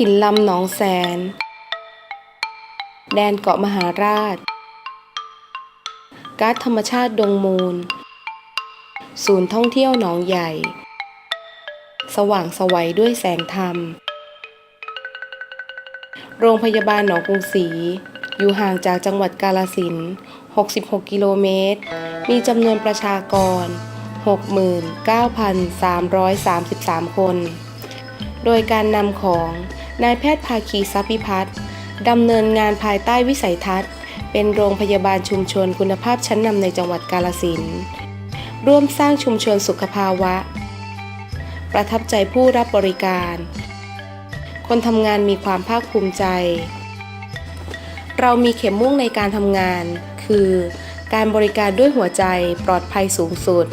ถิ่นลำหนองแสน แดนเกาะมหาราช การ์ดธรรมชาติดงมูล ศูนย์ท่องเที่ยวหนองใหญ่ สว่างสวัยด้วยแสงธรรม โรงพยาบาลหนองกรุงศรีอยู่ห่างจากจังหวัดกาฬสิน 66 กิโลเมตร มีจำนวนประชากร 69,333 คน โดยการนำของ นายแพทย์ภาคีทรัพย์พิพัฒน์ดำเนินงานภายใต้วิสัยทัศน์ เป็นโรงพยาบาลชุมชนคุณภาพชั้นนำในจังหวัดกาฬสินร่วมสร้างชุมชนสุขภาวะ ประทับใจผู้รับบริการ คนทำงานมีความภาคภูมิใจ เรามีเข็มมุ่งในการทำงาน คือ การบริการด้วยหัวใจปลอดภัยสูงสุด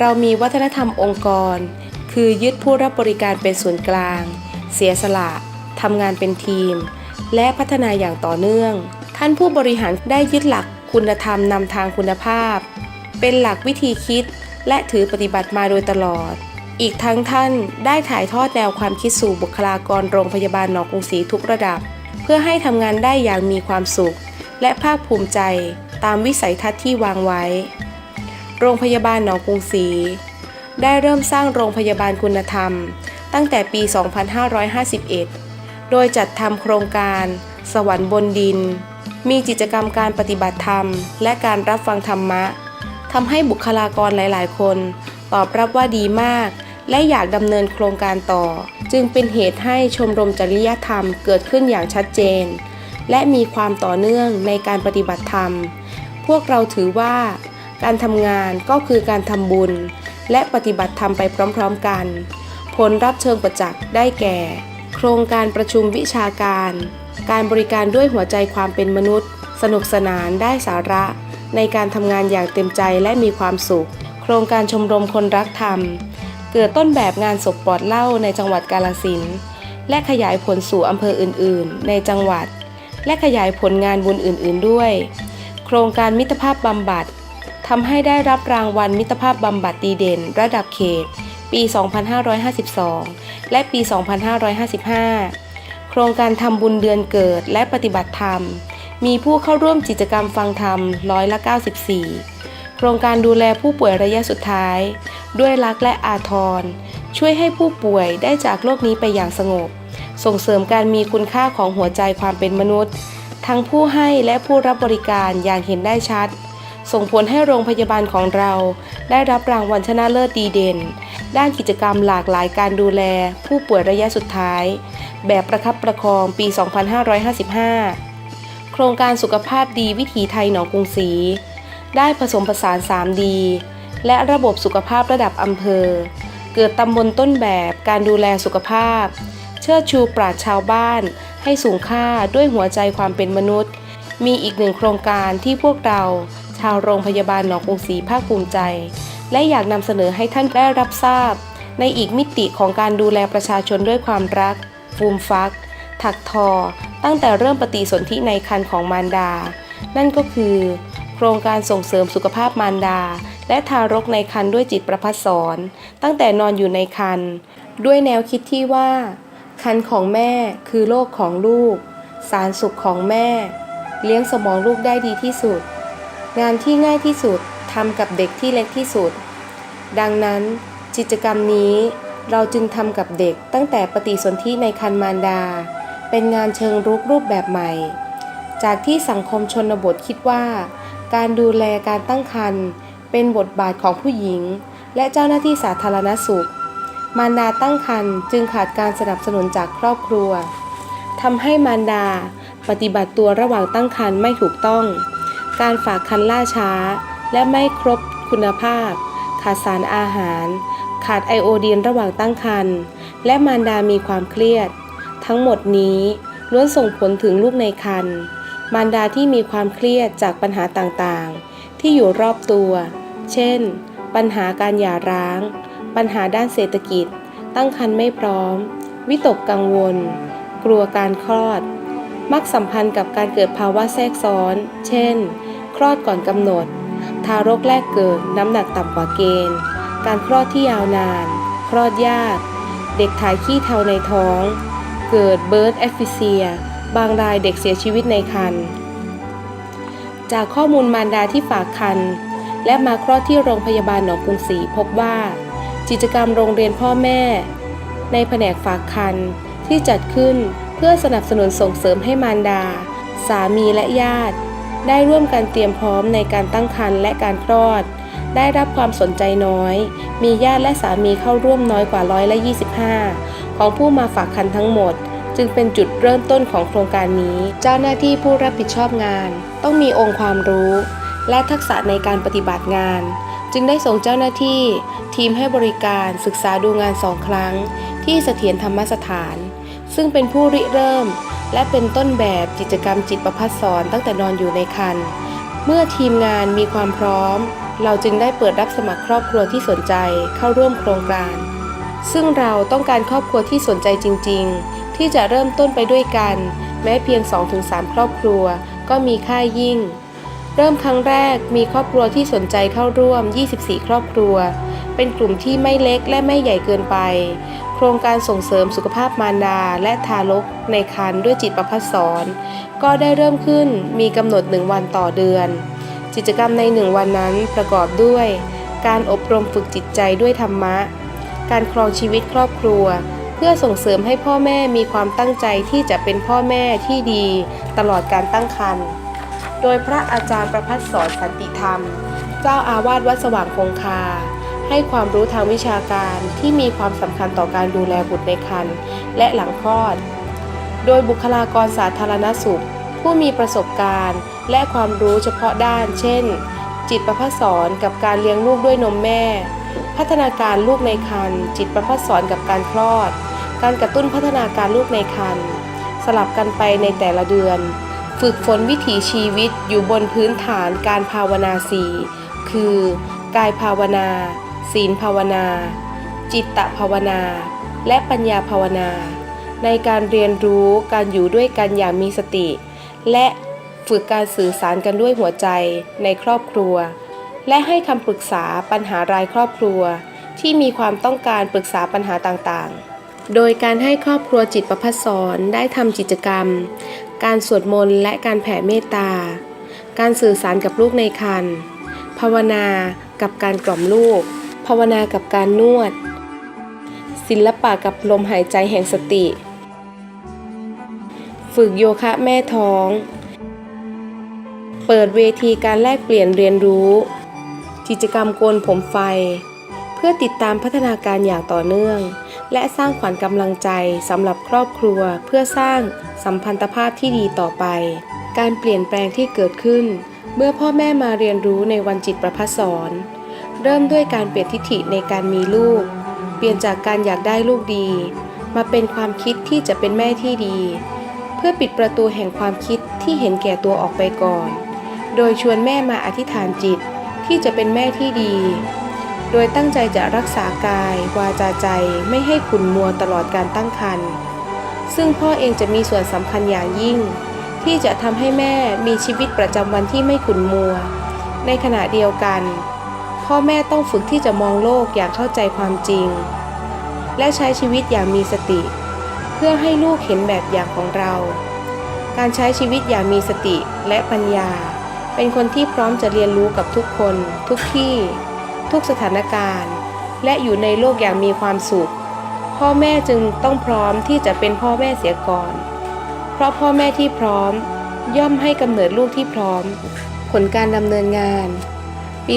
เรามีวัฒนธรรมองค์กร คือยึดผู้รับบริการเป็นศูนย์กลาง เสียสละ ทำงานเป็นทีม และพัฒนาอย่างต่อเนื่อง ท่านผู้บริหารได้ยึดหลักคุณธรรมนำทางคุณภาพ เป็นหลักวิธีคิด และถือปฏิบัติมาโดยตลอด อีกทั้งท่านได้ถ่ายทอดแนวความคิดสู่บุคลากรโรงพยาบาลหนองกรุงศรีทุกระดับ เพื่อให้ทำงานได้อย่างมีความสุข และภาคภูมิใจตามวิสัยทัศน์ที่วางไว้ โรงพยาบาลหนองกรุงศรีได้เริ่มสร้างโรงพยาบาลคุณธรรม ตั้งแต่ปี 2551 โดยจัดทำโครงการ สวรรค์บนดิน มีกิจกรรมการปฏิบัติธรรม และการรับฟังธรรมะทำให้บุคลากรหลาย ๆ คน ตอบรับว่าดีมาก และอยากดำเนินโครงการต่อ จึงเป็นเหตุให้ชมรมจริยธรรมเกิดขึ้นอย่างชัดเจน และมีความต่อเนื่องในการปฏิบัติธรรม พวกเราถือว่า การทำงานก็คือการทำบุญ และปฏิบัติธรรมไปพร้อม ๆ กัน ผลรับเชิงประจักษ์ได้แก่ โครงการประชุมวิชาการ การบริการด้วยหัวใจความเป็นมนุษย์ สนุกสนานได้สาระ ในการทำงานอย่างเต็มใจและมีความสุข โครงการชมรมคนรักธรรม เกิดต้นแบบงานศพปลอดเล้าในจังหวัดกาลสินธุ์และขยายผลสู่อำเภออื่น ๆ ในจังหวัด และขยายผลงานบุญอื่น ๆ ด้วย โครงการมิตรภาพบำบัดทำให้ได้รับรางวัลมิตรภาพบำบัดดีเด่น ระดับเขต ปี 2552 และปี 2555 โครงการทำบุญเดือนเกิดและปฏิบัติธรรม มีผู้เข้าร่วมกิจกรรมฟังธรรมร้อยละ 94 โครงการดูแลผู้ป่วยระยะสุดท้าย ด้วยรักและอาทร ช่วยให้ผู้ป่วยได้จากโลกนี้ไปอย่างสงบ ส่งเสริมการมีคุณค่าของหัวใจความเป็นมนุษย์ ทั้งผู้ให้และผู้รับบริการอย่างเห็นได้ชัด ส่งผลให้โรงพยาบาลของเราได้รับรางวัลชนะเลิศดีเด่น ด้านกิจกรรมหลากหลายการดูแล ผู้ป่วยระยะสุดท้าย แบบประคับประคองปี 2555 โครงการสุขภาพดีวิถีไทยหนองกรุงศรีได้ผสมผสาน 3D และระบบสุขภาพระดับอำเภอ เกิดตำบลต้นแบบการดูแลสุขภาพ เชิดชูปราชชาวบ้าน ให้สูงค่าด้วยหัวใจความเป็นมนุษย์ มีอีกหนึ่งโครงการที่พวกเรา ชาวโรงพยาบาลหนองกรุงศรีภาคภูมิใจ และอยากนำเสนอให้ท่านได้รับทราบ ในอีกมิติของการดูแลประชาชนด้วยความรัก ฟูมฟัก ถักทอ ตั้งแต่เริ่มปฏิสนธิในครรภ์ของมารดา นั่นก็คือ โครงการส่งเสริมสุขภาพมารดา และทารกในครรภ์ด้วยจิตประพัฒสอนตั้งแต่นอนอยู่ในครรภ์ด้วยแนวคิดที่ว่าครรภ์ของแม่คือโลกของลูก สารสุขของแม่ เลี้ยงสมองลูกได้ดีที่สุด งานที่ง่ายที่สุดทำกับเด็กที่เล็กที่สุด ดังนั้นกิจกรรมนี้เราจึงทำกับเด็กตั้งแต่ปฏิสนธิในคันมารดา เป็นงานเชิงรุกรูปแบบใหม่ จากที่สังคมชนบทคิดว่า การดูแลการตั้งครรภ์เป็นบทบาทของผู้หญิง และเจ้าหน้าที่สาธารณสุข มารดาตั้งครรภ์จึงขาดการสนับสนุนจากครอบครัวทำให้มารดา ปฏิบัติตัวระหว่างตั้งครรภ์ไม่ถูกต้อง การฝากคันล่าช้า และไม่ครบคุณภาพ ขาดสารอาหาร ขาดไอโอดีนระหว่างตั้งครรภ์และมารดามีความเครียด ทั้งหมดนี้ล้วนส่งผลถึงลูกในครรภ์มารดาที่มีความเครียดจากปัญหาต่างๆ ที่อยู่รอบตัว เช่น ปัญหาการหย่าร้าง ปัญหาด้านเศรษฐกิจ ตั้งครรภ์ไม่พร้อม วิตกกังวล กลัวการคลอด มักสัมพันธ์กับการเกิดภาวะแทรกซ้อน เช่น คลอดก่อนกำหนด ทารกแรกเกิดน้ำหนักต่ำกว่าเกณฑ์ การคลอดที่ยาวนาน คลอดยาก เด็กถ่ายขี้เทาในท้อง เกิดเบิร์ดแอฟฟิเซีย บางรายเด็กเสียชีวิตในครรภ์ จากข้อมูลมารดาที่ฝากคันและมาคลอดที่โรงพยาบาลหนองกรุงศรีพบว่า กิจกรรมโรงเรียนพ่อแม่ ในแผนกฝากคันที่จัดขึ้น เพื่อสนับสนุนส่งเสริมให้มารดา สามีและญาติ ได้ร่วมกันเตรียมพร้อมในการตั้งครรภ์และการคลอด ได้รับความสนใจน้อย มีญาติและสามีเข้าร่วมน้อยกว่าร้อยละ25 ของผู้มาฝากคันทั้งหมด จึงเป็นจุดเริ่มต้นของโครงการนี้ เจ้าหน้าที่ผู้รับผิดชอบงาน ต้องมีองค์ความรู้ และทักษะในการปฏิบัติงาน จึงได้ส่งเจ้าหน้าที่ ทีมให้บริการศึกษาดูงานสองครั้ง ที่เสถียรธรรมสถาน ซึ่งเป็นผู้ริเริ่ม และเป็นต้นแบบกิจกรรมจิตประพัฒสอนตั้งแต่นอนอยู่ในครรภ์เมื่อทีมงานมีความพร้อม เราจึงได้เปิดรับสมัครครอบครัวที่สนใจเข้าร่วมโครงการ ซึ่งเราต้องการครอบครัวที่สนใจจริง ๆ ที่จะเริ่มต้นไปด้วยกัน แม้เพียง 2-3 ครอบครัว ก็มีค่ายิ่ง เริ่มครั้งแรกมีครอบครัวที่สนใจเข้าร่วม 24 ครอบครัว เป็นกลุ่มที่ไม่เล็กและไม่ใหญ่เกินไป โครงการส่งเสริมสุขภาพมารดาและทารกในครรภ์ด้วยจิตประพัฒสอนก็ได้เริ่มขึ้นมีกำหนดหนึ่งวันต่อเดือน กิจกรรมในหนึ่งวันนั้นประกอบด้วย การอบรมฝึกจิตใจด้วยธรรมะ การครองชีวิตครอบครัว เพื่อส่งเสริมให้พ่อแม่มีความตั้งใจที่จะเป็นพ่อแม่ที่ดี ตลอดการตั้งครรภ์โดยพระอาจารย์ประพัฒสอนสันติธรรม เจ้าอาวาสวัดสว่างคงคา ให้ความรู้ทางวิชาการที่มีความสำคัญต่อการดูแลบุตรในครรภ์และหลังคลอด โดยบุคลากรสาธารณสุข ผู้มีประสบการณ์ และความรู้เฉพาะด้าน เช่น จิตประพัฒสอนกับการเลี้ยงลูกด้วยนมแม่ พัฒนาการลูกในครรภ์จิตประพัฒสอนกับการคลอด การกระตุ้นพัฒนาการลูกในครรภ์สลับกันไปในแต่ละเดือน ฝึกฝนวิถีชีวิตอยู่บนพื้นฐานการภาวนาสี่คือกายภาวนา ศีลภาวนา จิตตภาวนา และปัญญาภาวนา ในการเรียนรู้การอยู่ด้วยกันอย่างมีสติ และฝึกการสื่อสารกันด้วยหัวใจในครอบครัว และให้คำปรึกษาปัญหารายครอบครัว ที่มีความต้องการปรึกษาปัญหาต่างๆ โดยการให้ครอบครัวจิตประพัฒสอนได้ทำกิจกรรม การสวดมนต์และการแผ่เมตตา การสื่อสารกับลูกในครรภ์ภาวนากับการกล่อมลูก ภาวนากับการนวด ศิลปะกับลมหายใจแห่งสติ ฝึกโยคะแม่ท้อง เปิดเวทีการแลกเปลี่ยนเรียนรู้ กิจกรรมโกนผมไฟ เพื่อติดตามพัฒนาการอย่างต่อเนื่อง และสร้างขวัญกำลังใจสำหรับครอบครัวเพื่อสร้างสัมพันธภาพที่ดีต่อไป การเปลี่ยนแปลงที่เกิดขึ้นเมื่อพ่อแม่มาเรียนรู้ในวันจิตประพัฒสอน เริ่มด้วยการเปลี่ยนทิฐิในการมีลูก เปลี่ยนจากการอยากได้ลูกดี มาเป็นความคิดที่จะเป็นแม่ที่ดี เพื่อปิดประตูแห่งความคิดที่เห็นแก่ตัวออกไปก่อน โดยชวนแม่มาอธิษฐานจิตที่จะเป็นแม่ที่ดี โดยตั้งใจจะรักษากาย วาจาใจไม่ให้ขุนมัวตลอดการตั้งครรภ์ซึ่งพ่อเองจะมีส่วนสำคัญอย่างยิ่ง ที่จะทำให้แม่มีชีวิตประจำวันที่ไม่ขุนมัว ในขณะเดียวกัน พ่อแม่ต้องฝึกที่จะมองโลกอย่างเข้าใจความจริง และใช้ชีวิตอย่างมีสติ เพื่อให้ลูกเห็นแบบอย่างของเรา การใช้ชีวิตอย่างมีสติและปัญญา เป็นคนที่พร้อมจะเรียนรู้กับทุกคน ทุกที่ ทุกสถานการณ์ และอยู่ในโลกอย่างมีความสุข พ่อแม่จึงต้องพร้อมที่จะเป็นพ่อแม่เสียก่อน เพราะพ่อแม่ที่พร้อมย่อมให้กำเนิดลูกที่พร้อม ผลการดำเนินงาน ปี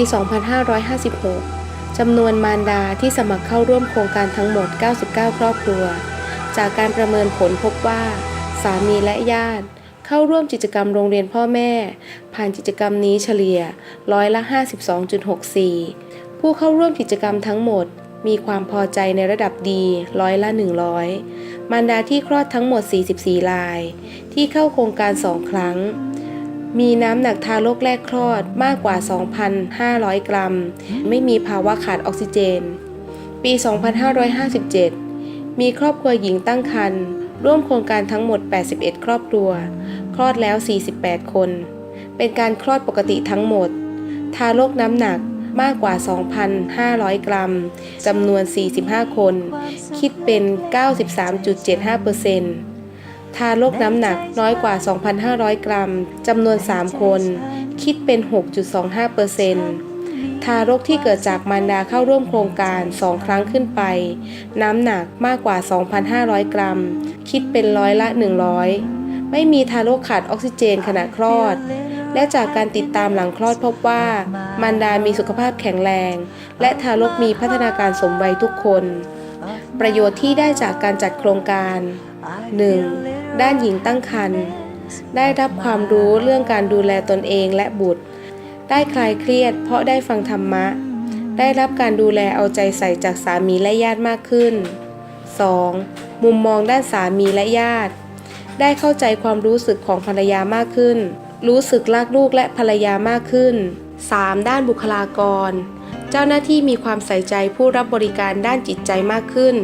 2556 จำนวนมารดาที่สมัครเข้าร่วมโครงการทั้งหมด 99 ครอบครัว จากการประเมินผลพบว่า สามีและญาติ เข้าร่วมกิจกรรมโรงเรียนพ่อแม่ ผ่านกิจกรรมนี้เฉลี่ยร้อยละ 52.64 ผู้เข้าร่วมกิจกรรมทั้งหมดมีความพอใจในระดับดีร้อยละ 100 มารดาที่คลอดทั้งหมด 44 ราย ที่เข้าโครงการ 2 ครั้ง มีน้ำหนักทารกแรกคลอดมากกว่า 2,500 กรัม ไม่มีภาวะขาดออกซิเจน ปี 2557 มีครอบครัวหญิงตั้งครรภ์ร่วมโครงการทั้งหมด 81 ครอบครัว คลอดแล้ว 48 คน เป็นการคลอดปกติทั้งหมด ทารกน้ำหนักมากกว่า 2,500 กรัม จำนวน 45 คน คิดเป็น 93.75% ทารกน้ำหนักน้อยกว่า 2,500 กรัมจำนวน 3 คน คิดเป็น 6.25%ทารกที่เกิดจากมารดาเข้าร่วมโครงการ 2 ครั้งขึ้นไป น้ำหนักมากกว่า 2,500 กรัม คิดเป็นร้อยละ 100 ไม่มีทารกขาดออกซิเจนขณะคลอด และจากการติดตามหลังคลอดพบว่า มารดามีสุขภาพแข็งแรง และทารกมีพัฒนาการสมวัยทุกคน ประโยชน์ที่ได้จากการจัดโครงการ 1. ด้านหญิงตั้งครรภ์ได้รับความรู้เรื่องการดูแลตนเองและบุตร ได้คลายเครียด เพราะได้ฟังธรรมะ ได้รับการดูแลเอาใจใส่จากสามีและญาติมากขึ้น 2. มุมมองด้านสามีและญาติ ได้เข้าใจความรู้สึกของภรรยามากขึ้น รู้สึกรักลูกและภรรยามากขึ้น 3. ด้านบุคลากร เจ้าหน้าที่มีความใส่ใจผู้รับบริการด้านจิตใจมากขึ้น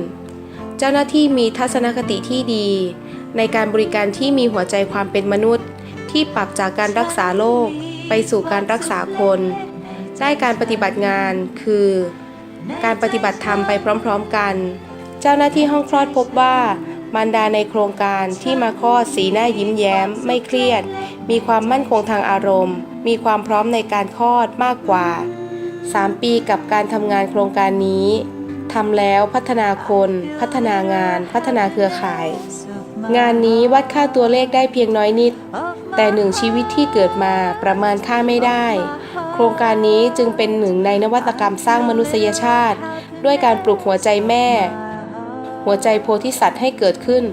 เจ้าหน้าที่มีทัศนคติที่ดี ในการบริการที่มีหัวใจความเป็นมนุษย์ ที่ปรับจากการรักษาโรคไปสู่การรักษาคนได้การปฏิบัติงานคือ การปฏิบัติธรรมไปพร้อมๆกัน เจ้าหน้าที่ห้องคลอดพบว่า มารดาในโครงการที่มาคลอดสีหน้ายิ้มแย้ม ไม่เครียด มีความมั่นคงทางอารมณ์ มีความพร้อมในการคลอดมากกว่า 3 ปีกับการทำงานโครงการนี้ ทำแล้วพัฒนาคน พัฒนางาน พัฒนาเครือข่าย งานนี้วัดค่าตัวเลขได้เพียงน้อยนิด แต่หนึ่งชีวิตที่เกิดมาประมาณค่าไม่ได้ โครงการนี้จึงเป็นหนึ่งในนวัตกรรมสร้างมนุษยชาติ ด้วยการปลูกหัวใจแม่ หัวใจโพธิสัตว์ให้เกิดขึ้น